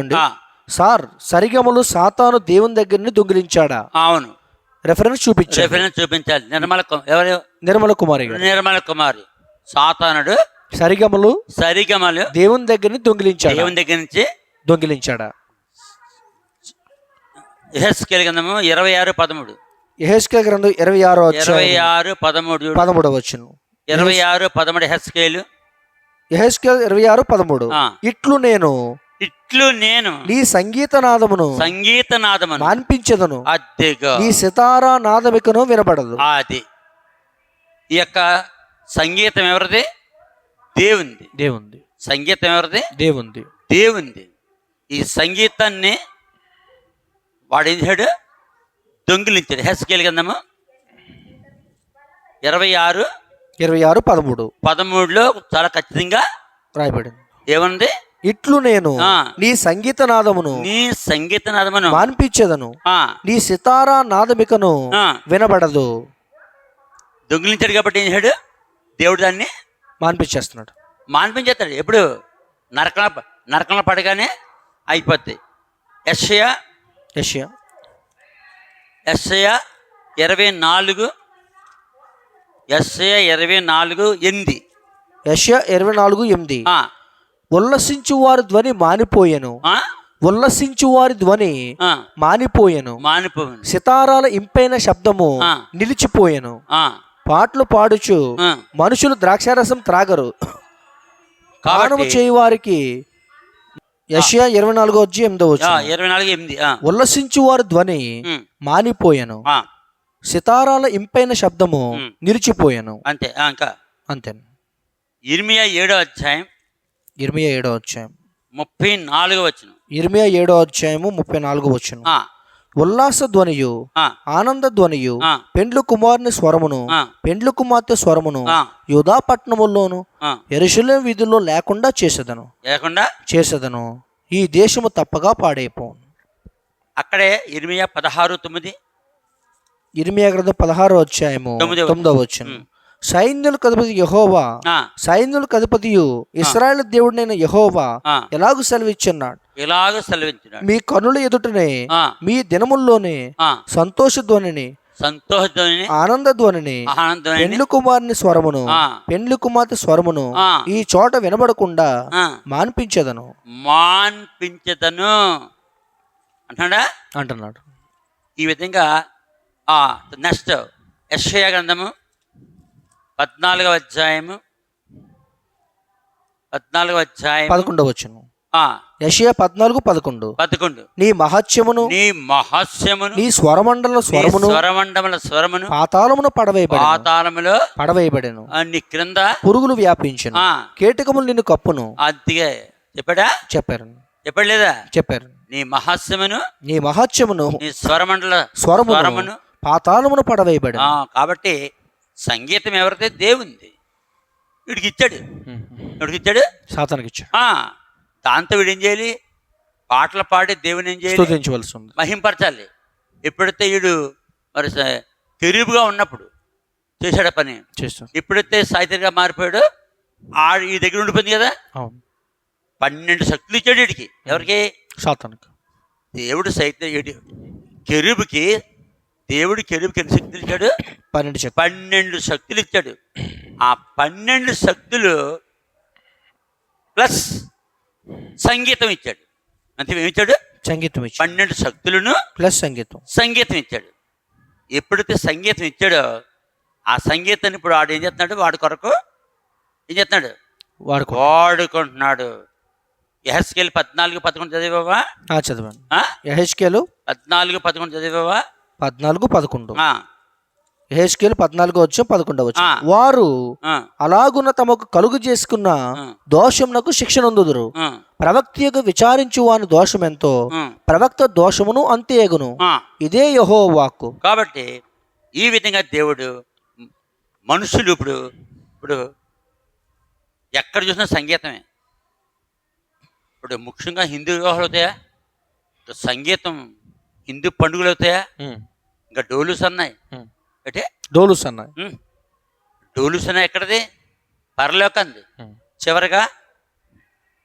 ఆ, సార్ సరిగమలు సాతాను దేవుని దగ్గరని దొంగిలించాడా? అవును. రెఫరెన్స్ చూపించాడు. రెఫరెన్స్ చూపించాలి. నిర్మల కు- ఎవరు? నిర్మల కుమారి గారు. నిర్మల కుమారి. సాతానుడు సరిగమలు సరిగమలు దేవుని దగ్గరని దొంగిలించాడా? దేవుని దగ్గర నుంచి దొంగిలించాడా? ఎహెస్కేల్ గ్రంథము ఇరవై ఆరు పదమూడు. యెహెజ్కేలు గ్రంథం ఇరవై ఆరో ఇరవై అధ్యాయం ఆరు పదమూడు చూడు. పదమూడవ వచ్చును ఇరవై ఆరు పదమూడు హెస్కేలు యెహెజ్కేలు ఇరవై ఆరు పదమూడు. ఆ. ఇట్లు నేను ఇట్లు నేను నీ సంగీత నాదమును సంగీత నాదమును మాన్పించదను. అద్దెగా నీ సితారా నాదమికను వినబడదు. అది ఈ యొక్క సంగీతం ఎవరిది? దేవుంది దేవుంది సంగీతం ఎవరిది? దేవుంది దేవుంది ఈ సంగీతాన్ని వాడు ఏం చేశాడు దొంగిలించాడు. హెస్కేల్ కిందము ఇరవై ఆరు ఇరవై ఆరు పదమూడు. పదమూడులో చాలా ఖచ్చితంగా రాయబడింది. ఏముంది? ఇట్లు నేను. నీ సంగీత నాదమును నీ సంగీత నాదమును మాన్పించదను నీ సితారా నాదమికను వినబడదు. దొంగిలించాడు కాబట్టి ఏం చేశాడు? దేవుడు దాన్ని మాన్పించేస్తున్నాడు. మాన్పించేస్తాడు. ఎప్పుడు? నరకన నరకంలో పడగానే అయిపోద్ది. ఎస్ఐ యెషయా. ఎస్ఐ ఇరవై నాలుగు. ఎస్ఐ ఇరవై నాలుగు ఎనిమిది యెషయా ఇరవై నాలుగు ఎనిమిది ఉల్లసించు వారి ధ్వని మానిపోయెను. ఉల్లసించు వారి ధ్వని మానిపోయెను. మానిపోయింది సితారాల ఇంపైన శబ్దము. నిలిచిపోయెను. పాటలు పాడుచు. మనుషులు ద్రాక్షారసం త్రాగరు. పానము కాబట్టి చేయి వారికి యషియా ఇరవై నాలుగో వచ్చి ఎనిమిదో వచ్చి ఇరవై నాలుగు ఎనిమిది ఉల్లసించు వారి ధ్వని మానిపోయెను. సితారాల ఇంపైన శబ్దము. నిలిచిపోయెను. అంతే ఇంకా. అంతే ఇర్మియా ఏడో అధ్యాయం ఇరవై ఏడో అధ్యాయం. ముప్పై నాలుగు వచ్చిన ఇరవై ఏడో అధ్యాయము ముప్పై నాలుగు వచ్చును ఉల్లాస ధ్వనియు ఆనంద ధ్వనియు పెండ్లు కుమారుని స్వరమును పెండ్లు కుమార్తె స్వరమును యూదా పట్టణముల్లోను వీధుల్లో లేకుండా చేసేదను. లేకుండా? చేసేదను. ఈ దేశము తప్పగా పాడైపోను. అక్కడే ఇర్మియా పదహారు తొమ్మిది. ఇరిమియా గ్రంథం పదహారో అధ్యాయము తొమ్మిదో- తొమ్మిదో వచ్చును సైన్యులకు అధిపతి యహోవా. సైన్యులకు అధిపతియు ఇస్రాయేల్ దేవుడినైన యహోవా ఎలాగూ సెలవిచ్చున్నాడు ఇలాగ సెలవించినాడు మీ కనుల ఎదుటనే మీ దినముల్లోనే సంతోష ధ్వనిని సంతోషధ్వని ఆనంద ధ్వనిని పెండ్లు కుమారుని స్వరమును పెండ్లు కుమార్తె స్వరమును ఈ చోట వినబడకుండా మాన్పించదను. మాన్పించదను. అంటున్నాడా? అంటున్నాడు. ఈ విధంగా నెక్స్ట్ యెషయా గ్రంథము పద్నాలుగవ అధ్యాయము. పద్నాలుగవ అధ్యాయం పదకొండవ వచ్చును ఆ, యషియా పద్నాలుగు పదకొండు. పదకొండు. నీ మహత్యమును నీ మహాస్యమును నీ స్వరమండల స్వరమును స్వరమండముల స్వరమును పాతాళమును పడవేయబడెను. పాతాళములో పడవేయబడెను. నీ క్రింద పురుగులు వ్యాపించును. కీటకములు నిన్ను కప్పును. అదిగే చెప్పాడా? చెప్పారు. చెప్పాడు లేదా చెప్పారు. నీ మహాస్యమును నీ మహత్యమును నీ స్వరమండల స్వరమును పాతాళమును పడవేయబడెను. ఆ, కాబట్టి సంగీతం ఎవరితే దేవుంది వీడికి ఇచ్చాడు. వీడికి ఇచ్చాడు? సాతానికి ఇచ్చాడు. ఆ, దాంతో వీడు ఏం చేయాలి? పాటలు పాడి దేవుని ఏం చేయాలి? స్తుతించవలసి ఉంది. మహింపరచాలి. ఎప్పుడైతే వీడు మరి కెరూబుగా ఉన్నప్పుడు చేశాడు పని. చేస్తాడు ఎప్పుడైతే సాయితరిగా మారిపోయాడో ఆ ఈ దగ్గర ఉండిపోయింది కదా? పన్నెండు శక్తులు ఇచ్చాడు వీడికి. ఎవరికి? సాతానికి. దేవుడు సైత కెరూబుకి దేవుడు కెరూబుకి ఎన్ని శక్తులు ఇచ్చాడు? పన్నెండు పన్నెండు శక్తులు ఇచ్చాడు. ఆ పన్నెండు శక్తులు ప్లస్ సంగీతం ఇచ్చాడు. అంతే ఇచ్చాడు? సంగీతం ఇచ్చాడు. పన్నెండు శక్తులను ప్లస్ సంగీతం. సంగీతం ఇచ్చాడు. ఎప్పుడైతే సంగీతం ఇచ్చాడో ఆ సంగీతాన్ని ఇప్పుడు వాడు ఏం చేస్తున్నాడు? వాడి కొరకు ఏం చేస్తున్నాడు? వాడుకో వాడుకుంటున్నాడు. ఎహస్కెళ్ళి పద్నాలుగు పదకొండు చదివావా? చదివాను ఆ? యహెచ్కేలు పద్నాలుగు పదకొండు చదివావా? పద్నాలుగు పదకొండు. ఆ, యహెచ్కేలు పద్నాలుగు వచ్చి పదకొండు వచ్చి. వారు అలాగున్న తమకు కలుగు చేసుకున్న. దోషమునకు ఆ, ప్రవక్త యొక్క విచారించు వాని దోషం ఎంతో ప్రవక్త దోషమును అంతేగును. ఇదే యహో వాక్కు కాబట్టి ఈ విధంగా దేవుడు మనుషులు ఇప్పుడు ఇప్పుడు ఎక్కడ చూసినా సంగీతమే. ఇప్పుడు ముఖ్యంగా హిందూ వివాహాలు అవుతాయా? సంగీతం హిందూ పండుగలు అవుతాయా? ఇంకా డోలుస్ అన్నాయి ఉమ్. అంటే డోలుస్ అన్నాయి ఉమ్, డోలుస్ అన్నాయి ఎక్కడది? పరలోకంది. చివరగా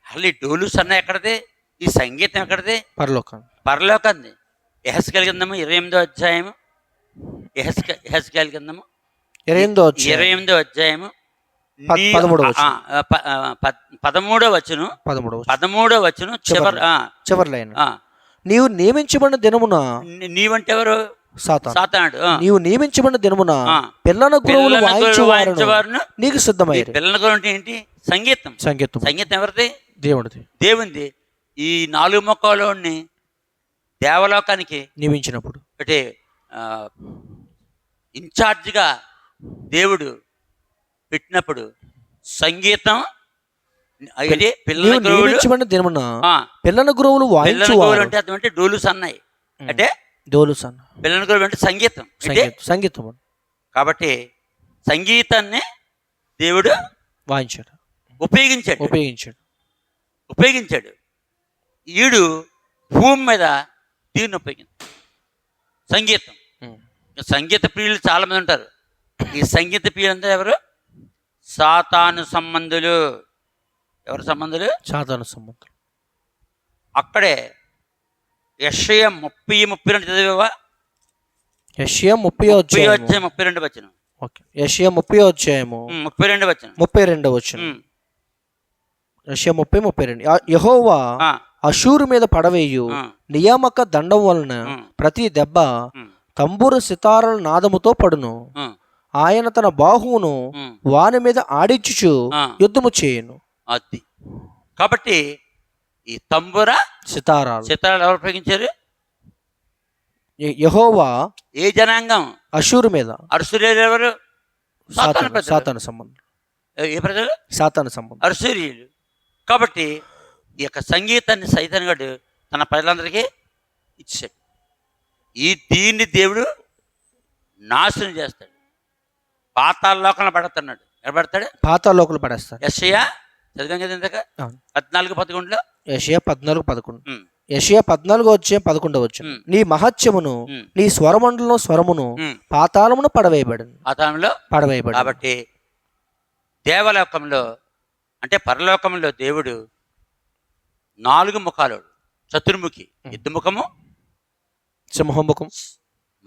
అసలు ఈ డోలుస్ అన్నాయి ఎక్కడది? ఈ సంగీతం ఎక్కడిది? పరలోకాన్ని పరలోకంది. ఎహస్కల్ కిందము ఇరవై ఎనిమిదో అధ్యాయము. ఎహస్క ఎహస్కల్ కిందము ఇరవై ఎనిమిదో ఇరవై ఎనిమిదో అధ్యాయము. పద్- నీ- పదమూడవ ఆ, వచనం. ఆ, ప- ఆ, పద్- పదమూడవ వచ్చును. పదమూడవ వచ్చును చివరి చివరి లైన్. నీవు నియమించబడిన దినమున నీవంటే ఎవరు సాతానుడు. నీవు నియమించబడిన దినమున. పిల్లల గురువులు వాయించువారును. నీకు సిద్ధమయ్యారు. పిల్లల గురు అంటే ఏంటి? సంగీతం. సంగీతం. సంగీతం ఎవరిది? దేవుడిది. దేవుంది ఈ నాలుగు మొక్కలోని దేవలోకానికి నియమించినప్పుడు. అంటే ఆ, ఇన్ఛార్జిగా దేవుడు పెట్టినప్పుడు సంగీతం అయితే పిల్లల గురువులు పిల్లల గురువులు వాయించువారు. అంటే అర్థం అంటే డోలు సన్నాయి. అంటే డోలు సన్న పిల్లల గురువులు అంటే సంగీతం సంగీతం సంగీతం కాబట్టి సంగీతాన్ని దేవుడు వాయించాడు. ఉపయోగించాడు. ఉపయోగించాడు. ఉపయోగించాడు. ఈడు భూమి మీద దీన్ని ఉపయోగించాడు. సంగీతం. సంగీత ప్రియులు చాలా మంది ఉంటారు. ఈ సంగీత ప్రియులు అంతా ఎవరు? సాతాను సంబంధులు. ఎవరు సంబంధులు? సాధారణ సంబంధం అక్కడే యషయ ముప్పై ముప్పై రెండు చదివేవా? యషియా ముప్పై వచ్చే ముప్పై రెండు వచ్చిన ఓకే. యషియా ముప్పై అధ్యాయము. ముప్పై రెండు వచ్చిన ముప్పై రెండవ వచ్చిన యషియా ముప్పై ముప్పై రెండు. యెహోవా అషూరు మీద పడవేయు నియామక దండం వలన ప్రతి దెబ్బ తంబూరు సితారల నాదముతో పడును. ఆయన తన బాహువును వాని మీద ఆడించుచు యుద్ధము చేయను. అది. కాబట్టి ఈ తంబుర సితారాలు. చిత్రాలు ఎవరు ఉపయోగించారు? యెహోవా ఏ జనాంగం? అషూరు మీద. అరుసూర్యులు ఎవరు? సాతాను సంబంధం ఏ- ప్రజలు? సాతాను సంబంధం అరుసూర్యులు కాబట్టి ఈ యొక్క సంగీతాన్ని సైతన్ గడు తన ప్రజలందరికీ ఇచ్చాడు. ఈ దీన్ని దేవుడు నాశనం చేస్తాడు. పాతాల లోకంలో పడుతున్నాడు ఎడబడతాడు పాతాలోకులు పడేస్తారు ఎస్ఐయా చదివాం కదా ఇందాక. పద్నాలుగు పదకొండులో? యషియా పద్నాలుగు పదకొండు. యషియా పద్నాలుగు వచ్చే పదకొండవ వచ్చు. నీ మహత్యమును నీ స్వరమండలం స్వరమును. పాతాళమును పడవేయబడింది పాతాళంలో పడవేయబడి కాబట్టి దేవలోకంలో అంటే పరలోకంలో దేవుడు నాలుగు ముఖాలు చతుర్ముఖి ఎద్దు ముఖము సింహముఖం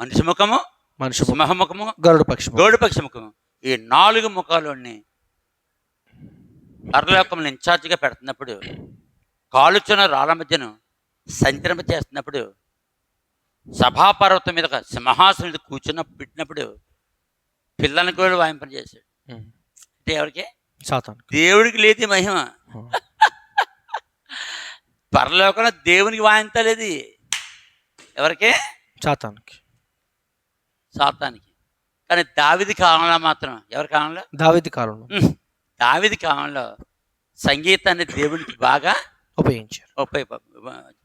మనిషి ముఖము మనిషి ముఖం, సింహముఖము గరుడు పక్షి గౌడు పక్షి ముఖము ఈ నాలుగు ముఖాలని పరలోకంలో ఇన్ఛార్జిగా పెడుతున్నప్పుడు కాలుచున్న రాళ్ళ మధ్యను సంచరింప చేస్తున్నప్పుడు సభాపర్వతం మీద ఒక సింహాసనం మీద కూర్చున్న పెట్టినప్పుడు పిల్లల్ని కూడా వాయింపని చేశాడు. అంటే ఎవరికి? దేవుడికి లేదు మహిమ. పరలోకంలో దేవునికి వాయించలేదు ఎవరికి? సాతానికి. సాతానికి. కానీ దావిది కాలంలో మాత్రం ఎవరి కాలంలో? దావిది కాలంలో. దావిది కాలంలో సంగీతాన్ని దేవునికి బాగా ఉపయోగించారు. ఉపయోగ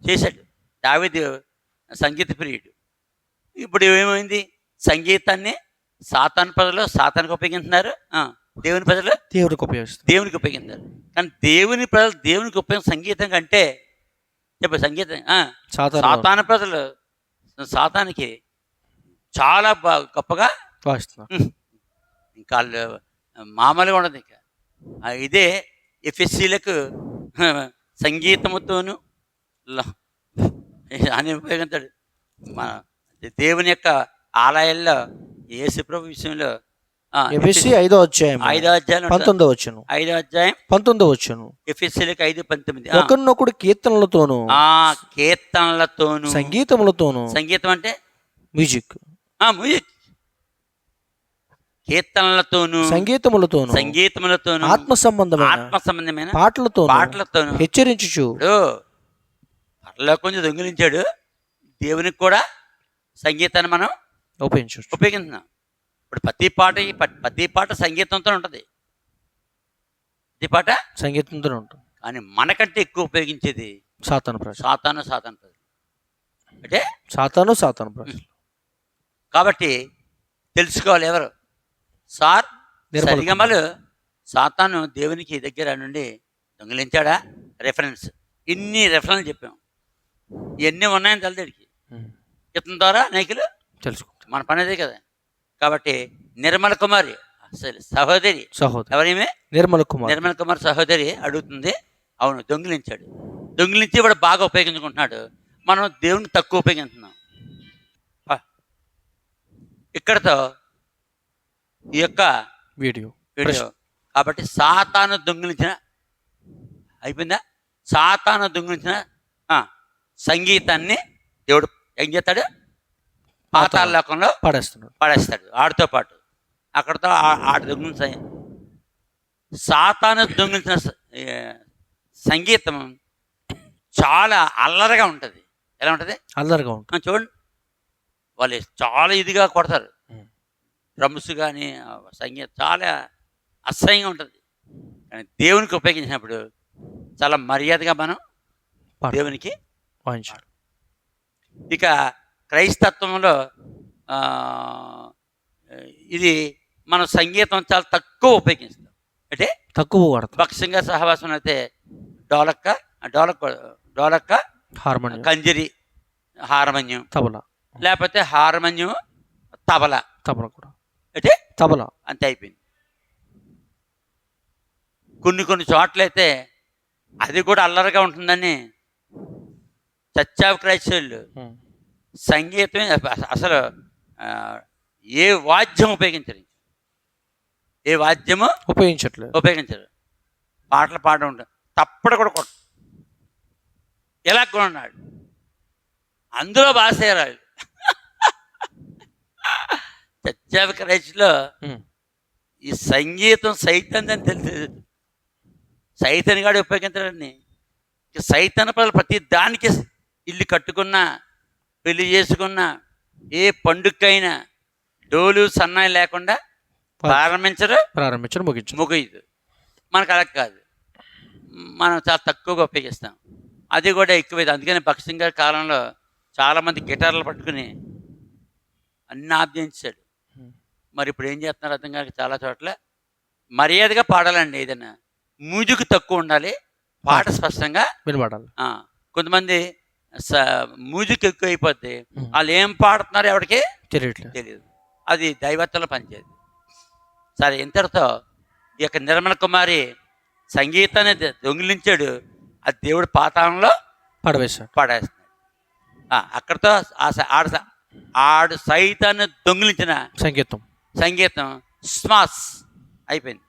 చేశాడు. దావిది సంగీత ప్రియుడు. ఇప్పుడు ఏమైంది? సంగీతాన్ని సాతాన్ ప్రజలు సాతానికి ఉపయోగిస్తున్నారు ఆ, దేవుని ప్రజలు దేవుడికి ఉపయోగిస్తారు దేవునికి ఉపయోగిస్తారు కానీ దేవుని ప్రజలు దేవునికి ఉపయోగం సంగీతం కంటే చెప్పు సంగీతం సాతాను ప్రజలు సాతానికి చాలా బా- గొప్పగా ఇంకా వాళ్ళు మామూలుగా ఉండదు ఇంకా. ఇదే ఎఫ్ఎస్సీలకు సంగీతముతోను అని ఉపయోగించాడు మన దేవుని యొక్క ఆలయాల్లో యేసుప్రభు విషయంలో ఆ, ఎఫ్ఎస్సి ఐదో అధ్యాయం ఐదో అధ్యాయం. పంతొమ్మిదో వచ్చును ఐదో అధ్యాయం పంతొమ్మిదో వచ్చును ఎఫ్ఎస్సీలకు ఐదు పంతొమ్మిది. ఒకరినొకడు కీర్తనలతోను ఆ కీర్తనలతోను సంగీతములతోను సంగీతం అంటే మ్యూజిక్ ఆ మ్యూజిక్ కీర్తనలతోను సంగీతములతోను సంగీతములతోను ఆత్మ సంబంధమైన ఆత్మ సంబంధమైన పాటలతోను పాటలతోను. హెచ్చరించుచు. కొంచెం దొంగిలించాడు. దేవునికి కూడా సంగీతాన్ని మనం ఉపయోగించవచ్చు. ఉపయోగిస్తున్నాం. ఇప్పుడు ప్రతి పాట ప్రతి పాట సంగీతంతో ఉంటుంది. ప్రతి పాట సంగీతంతో ఉంటుంది. కానీ మనకంటే ఎక్కువ ఉపయోగించేది సాతాను ప్రజలు. సాతాను సాతాను ప్రజలు. అంటే సాతాను సాతాను ప్రజలు. కాబట్టి తెలుసుకోవాలి ఎవరు? సార్ సరిగమలు. సాతాను దేవునికి దగ్గర నుండి దొంగిలించాడా? రెఫరెన్స్. ఇన్ని రెఫరెన్స్ చెప్పాం. ఇవన్నీ ఉన్నాయని తెలదడికి. ఇతని ద్వారా అనేకులు తెలుసుకుంటాం మన పని అదే కదా. కాబట్టి నిర్మల కుమారి అసలు సహోదరి. సహోదరు. ఎవరేమే? నిర్మల కుమార్. నిర్మల కుమార్ సహోదరి అడుగుతుంది. అవును దొంగిలించాడు. దొంగిలించి వాడు బాగా ఉపయోగించుకుంటున్నాడు. మనం దేవుని తక్కువ ఉపయోగిస్తున్నాం పా. ఇక్కడతో ఈ యొక్క వీడియో. వీడియో. కాబట్టి సాతాను దొంగిలించిన అయిపోయిందా? సాతాను దొంగిలించిన సంగీతాన్ని దేవుడు ఏం చేస్తాడు? పాతాళ లోకంలో పడేస్తున్నాడు. పడేస్తాడు ఆడితో పాటు. అక్కడతో ఆడు దొంగిలించ సాతాను దొంగిలించిన సంగీతం చాలా అల్లరిగా ఉంటుంది. ఎలా ఉంటుంది? అల్లరిగా ఉంటుంది. చూడండి. వాళ్ళు చాలా ఇదిగా కొడతారు. డ్రమ్స్ కానీ సంగీతం చాలా అసహ్యంగా ఉంటుంది. కానీ దేవునికి ఉపయోగించినప్పుడు చాలా మర్యాదగా మనం దేవునికి వాయించాడు ఇక క్రైస్తత్వంలో ఇది మనం సంగీతం చాలా తక్కువ ఉపయోగిస్తాం. అంటే తక్కువ వాడతాం. భక్ష్యంగా సహవాసం అయితే డోలక్క డోలక్ డోలక్క హార్మోనియం. కంజరి హార్మోనియం. తబలా. లేకపోతే హార్మోనియం తబల. తబలా కూడా. అంటే తబలా. అంతే అయిపోయింది. కొన్ని కొన్ని చోట్లయితే అది కూడా అల్లరిగా ఉంటుందని చచ్చావు క్రైస్తవులు. ఉం. సంగీతమే అస- అసలు ఏ వాద్యం ఉపయోగించరు. ఏ వాద్యము ఉపయోగించట్లేదు. ఉపయోగించరు. పాటలు పాడడం ఉంటారు తప్పుడు కూడా కొట్ట ఎలా కూడా ఉన్నాడు అందులో క్రైస్ట్లో ఉం. ఈ సంగీతం సైతం అని తెలియదు సైతన్ గాడు ఉపయోగించడండి ఇక సైతన్ పనులు ప్రతి దానికి ఇల్లు కట్టుకున్నా పెళ్ళి చేసుకున్నా ఏ పండుగకైనా డోలు సన్నాయి లేకుండా ప్రారంభించరు. ప్రారంభించడం ముగించడం ముగియదు. మనకు అలా కాదు. మనం చాలా తక్కువగా ఉపయోగిస్తాం. అది కూడా ఎక్కువైంది అందుకని భక్సింగ్ గారి కాలంలో చాలామంది గిటార్లు పట్టుకుని అన్ని ఆబ్దించాడు Hmm. మరి ఇప్పుడు ఏం చేస్తున్నారు అర్థం కాక చాలా చోట్ల మర్యాదగా పాడాలండి ఏదైనా. మ్యూజిక్ తక్కువ ఉండాలి పాట స్పష్టంగా వినబడాలి. ఆ, కొంతమంది మ్యూజిక్ ఎక్కువ అయిపోద్ది. వాళ్ళు ఏం పాడుతున్నారు ఎవరికి తెలియట్లేదు. తెలియదు. అది దైవత్వంలో పనిచేయదు. సరే ఇంతటితో ఈ యొక్క నిర్మల కుమారి సంగీతాన్ని దొంగిలించాడు. అది దేవుడు పాతాళంలో పడవేశాడు. పడేస్తున్నాడు. అక్కడితో ఆడు సైతాన్ని దొంగిలించిన సంగీతం. సంగీతం స్మాస్ అయిపోయింది.